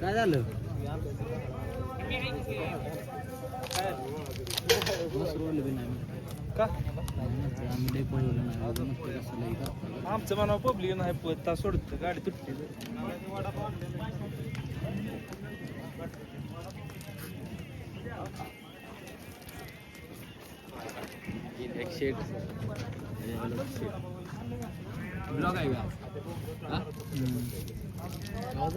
काय झालं? का. आमचं म्हणा पब्लिक नाही पळत तास सोडत गाडी तुटते. ब्लॉग आहे का हा? आवाज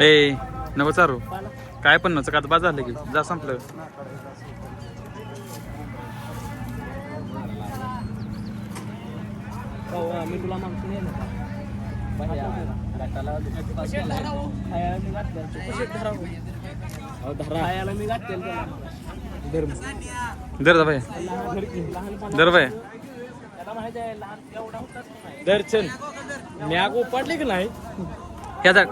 ए नको चारू. काय पण नव्हतं का आता बाद झालं की. जा संपलं. धर दर भाई दर भाई त्याला माहिती आहे लहान की नाही? ह्या साईड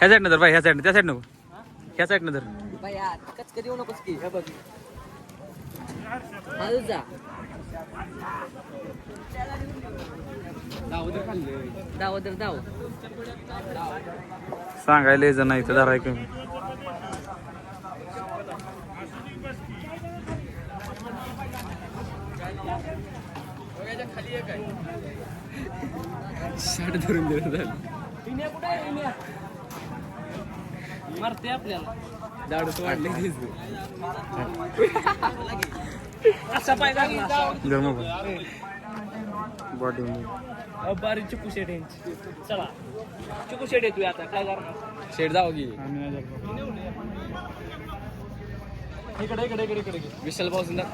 ह्या साईड धर भाई ह्या साईड त्या साईड नको. ह्या साईड धर बाया कचकन येऊ नकोस की हे बघ. हळू जा. दावदर खाल्ले. दावदर दाव. सांगायला यायचं नाही तर धराय कमी शर्ट धरून दिलं झालं कुठे आहे इन्या? मारते आपल्याला. दाडूच वाढले असा बॉडी बारी चिकू शेट यांची चला. चिकू शेट येतोय आता काय करणार? शेट जाऊ की. इकडे इकडे इकडे इकडे. विशाल भाऊ सुंदर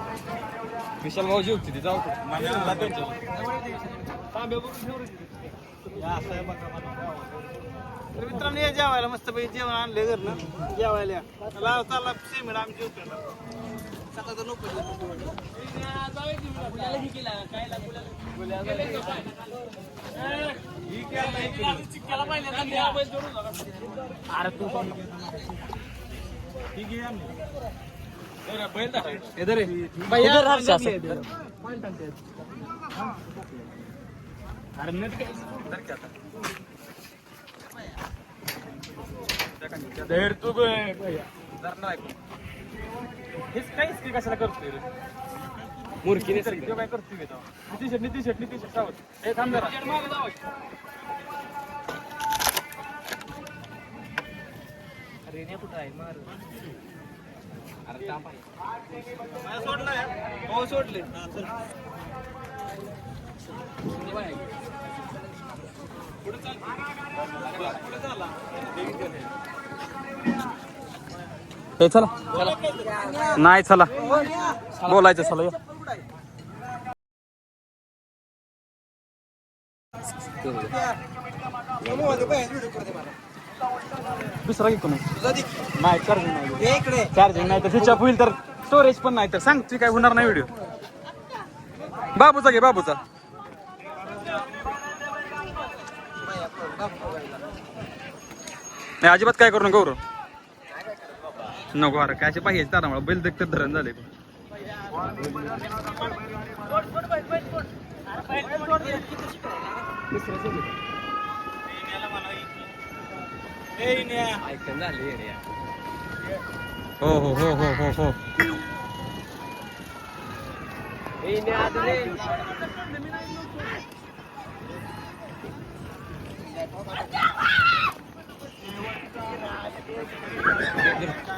विशाल भाऊजी होती ती जाऊ तर मित्रांनो या जेवायला मस्त पैकी जेवण आणले घर ना. जेवायला चला चला सेमिड आम्ही जेवतो अरे तू इधर धैर तू हेच काहीच की कशाला करतोय रे मुरकीने तो काय करतोय नितीश शेट नितीश शेट नितीश शेट सावध हे थांब जरा कुठं आहे मार अरे ताप आहे सोडलं हो सोडले हे चला. नाही चला. बोलायचं चला या. दुसरा की कोणी? नाही चार्जिंग नाही चार्जिंग नाही तर स्विच ऑफ होईल तर स्टोरेज पण नाही तर. सांग ती काय होणार नाही व्हिडिओ बाबूचा घे बाबूचा. नाही अजिबात काय करू नको बरं नको अरे काय पाहिजे तारा बैल देखत धरण झाले हो हो हो हो हो हो.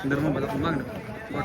Bener mau balap kembang deh. Buat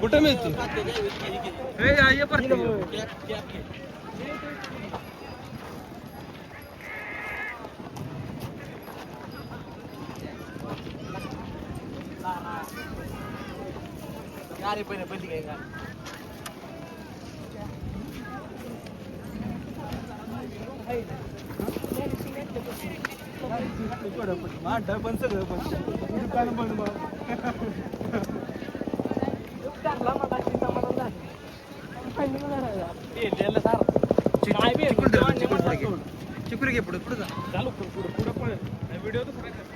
कुठं मिळते? अरे पहिले पहिली काय का पण सगळं पण दुकान पण बघ चांगला मगाशी समाधान झालं. फायनल झालं. पेरलेलं सारं. काय बी चिकून धर, जेवण चिकून जेवण धर. सोड. चिकुरे घे पुढे पुढे जा चालू कर, पुढे पुढं पळ व्हिडिओ तर खरं कर.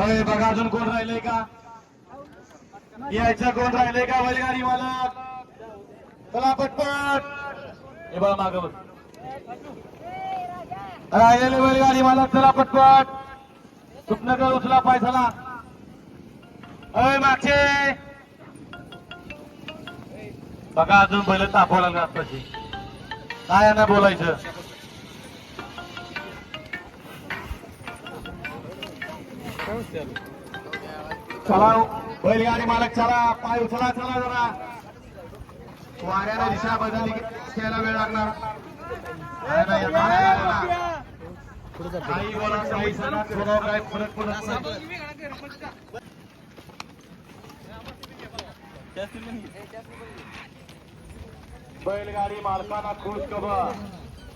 अरे बघा अजून कोण राहिले का? यायचं कोण राहिले का बैलगाडी मालक चला पटपट. हे बघा माग राहिलेले बैलगाडी मालक चला पटपट. सुपनगर उचला पाय चला अय मागचे. बघा अजून बैल तापवला काय यांना बोलायचं? चला बैलगाडी मालक चला पाय उचला चला जरा. वाऱ्याला दिशा बदलली खेळायला वेळ लागणार. काही बोला काही थोडं काय फरक पडत बैलगाडी मालकांना खुश खबर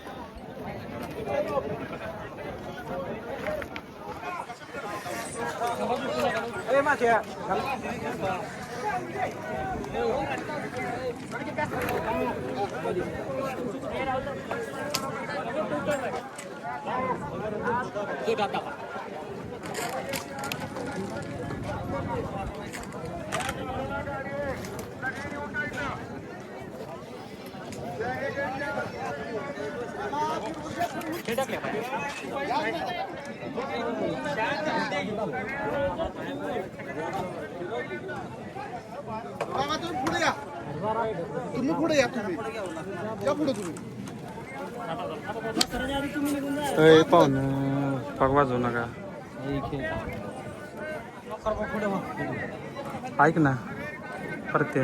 बघा बघा चला टेक्नॉलॉजीचा पाचशे होईल एक तुम्ही पुढे या तुम्ही पुढे या तुम्ही या पुढे तुम्ही पाहून पाक वाजवू नका ऐक ना परत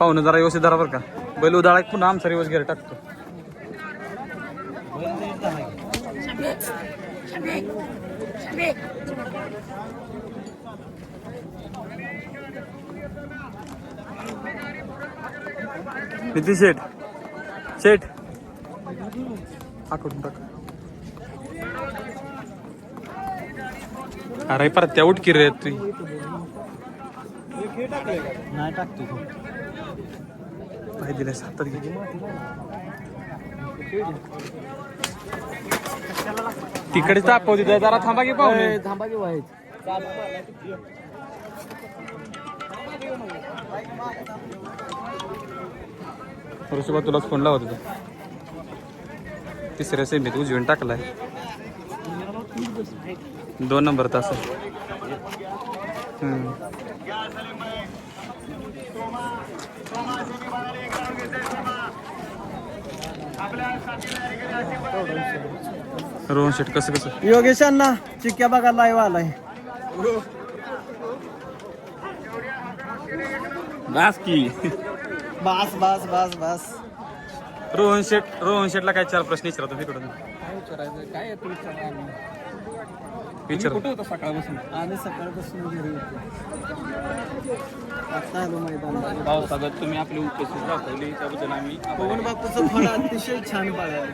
पाहुणं जरा व्यवस्थित धरा बरं का. बैल उदाळा पुन्हा आमचा रिवर्स गेअर टाकतो. किती शेठ शेठ हा करून टाक. अरे परत त्या उठकी रे तू. नाही टाकतो पाय दिले घे. तिकडे तापवते जरा थांबा की पाहुणे थांबा की ऋषभा तुलाच फोन लावत होता. तिसऱ्या सेमीत उजवीन टाकलाय. दोन नंबर तास रोहन शेट कसं कसं? योगेश अण्णा चिक्क्या बघा लाईव्ह आलाय. बास की. बास बास बास बास. रोहन शेट रोहन शेटला काय चार प्रश्न विचारतो तिकडून काय विचारायचं? काय होता सकाळपासून? आम्ही सकाळपासून घरी होतो. आता आलो मैदान पावसागत तुम्ही आपली उपस्थित दाखवली त्याबद्दल आम्ही पवन बापूचं फळ अतिशय छान पाळायला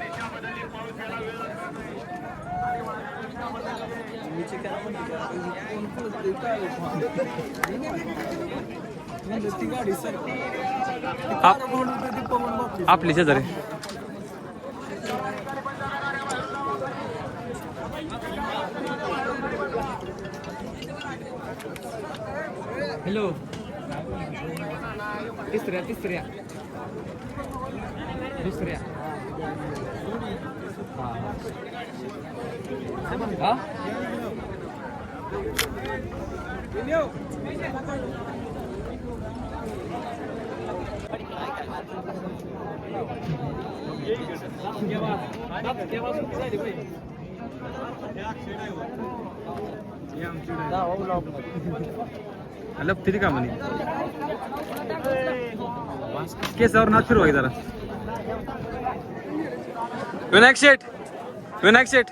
मी चिकन म्हणते का, कोण खोलतंय, काय होतं? म्हणलं ती ती बापू हॅलो किती का म्हणे केसावर नाच फिरवा की जरा. विनायक शेठ विनायक शेठ.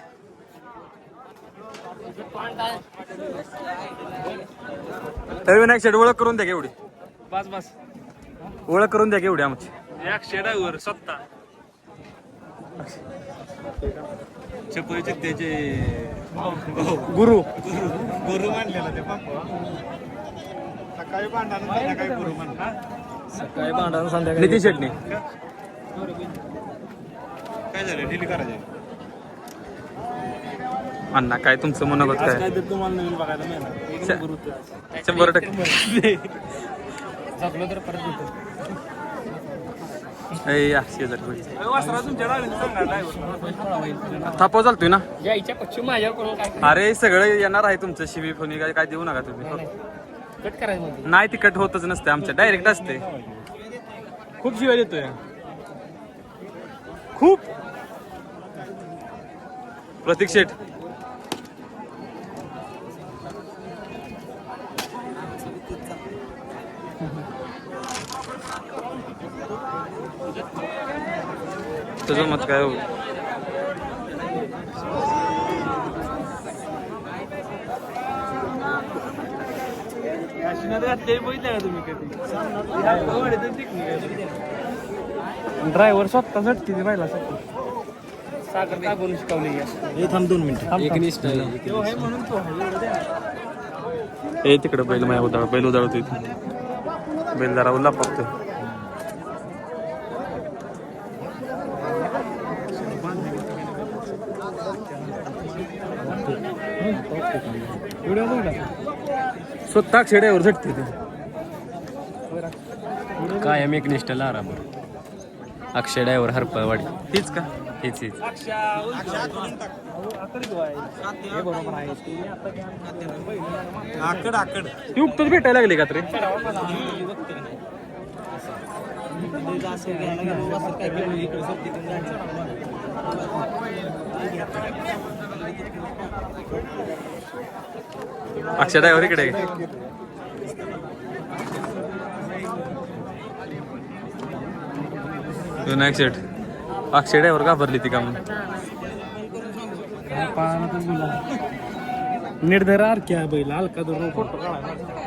तर विनायक शेठ ओळख करून द्या की एवढी. बस बस. ओळख करून द्या की एवढी आमची. एकशे ड्रायव्हर सत्ता. चपळीचे त्याचे गुरु. गुरु मानलेला ते बाप्पा सकाळी भांडण संध्याकाळी सकाळी भांडण संध्याकाळी नितीन शेटणी. काय झालं? डिली करायचं. अण्णा काय तुमचं मनोगत काय? तुम्हाला नवीन बघायला मिळणार. शंभर टक्के. जगलो तर परत. थापा चालतोय ना? अरे सगळं येणार आहे तुमचं शिवी फोनी काय काय देऊ नका तुम्ही. कट करायचं म्हणते नाही तिकट होतच नसते आमच्या. डायरेक्ट असते. खूप शिवाय देतोय खूप. प्रतीक शेठ. तुझं मत काय हो काशीनाथ घातलेली बघितलं का तुम्ही कधी? ड्रायव्हर स्वतः झटकी ती पाहिला साखर टाकून शिकवली थांब दोन मिनिट. ए तिकडं बैल माया उदाळ बैल उदाळतो इथे. बैल जरा उल्ला बघला स्वतः खेड्यावर झटते ते कायम एक निष्ठला आराम अक्षय डायव्हर हरपळवाडी तीच का हेच हेच अक्षा उलटा. आकड किंवा आहे? बरोबर आहे. ते आता काय आकड आकड ती उपतच भेटायला लागली का तरी असं अक्षय ड्रायव्हर इकडे आहे. विनायक शेठ अक्षय ड्रायव्हर घाबरली ती का म्हणून निर्धार क्या बैल हलका धरून फोटो काढा